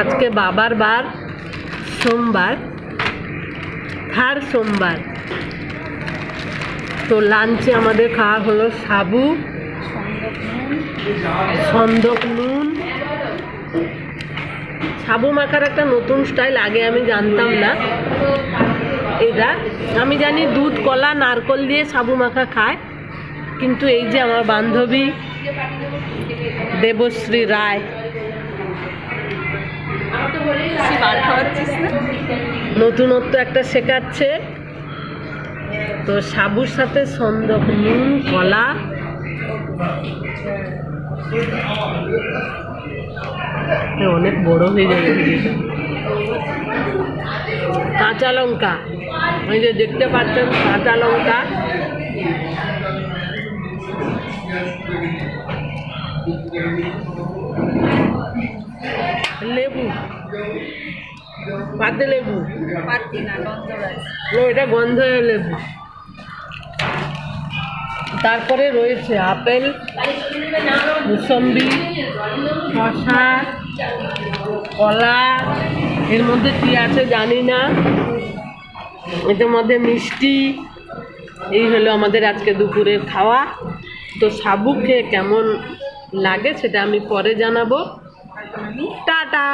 আজকে বাবার বার, সোমবার, থার সোমবার। তো লাঞ্চে আমাদের খাওয়া হলো সাবু, সন্দক নুন। সাবু মাখার একটা নতুন স্টাইল, আগে আমি জানতাম না। এটা, আমি জানি দুধ, কলা, নারকল দিয়ে সাবু মাখা খায়। কিন্তু এই যে আমার বান্ধবী দেবশ্রী রায়। নতুনত্ব একটা শেখাচ্ছে। তো সাবুর সাথে সন্দক নুন, কলা। অনেক বড় হয়ে যাবে কাঁচা লঙ্কা। ওই যে দেখতে পাচ্ছেন কাঁচা লঙ্কা। লেবু। পাতে লেবু। ও এটা গন্ধ লেবু। তারপরে রয়েছে আপেল মুসম্বি শশা কলা। এর মধ্যে কী আছে জানি না। এটার মধ্যে মিষ্টি। এই হলো আমাদের আজকে দুপুরের খাওয়া। তো সাবু খেয়ে কেমন লাগে সেটা আমি পরে জানাব। টাটা!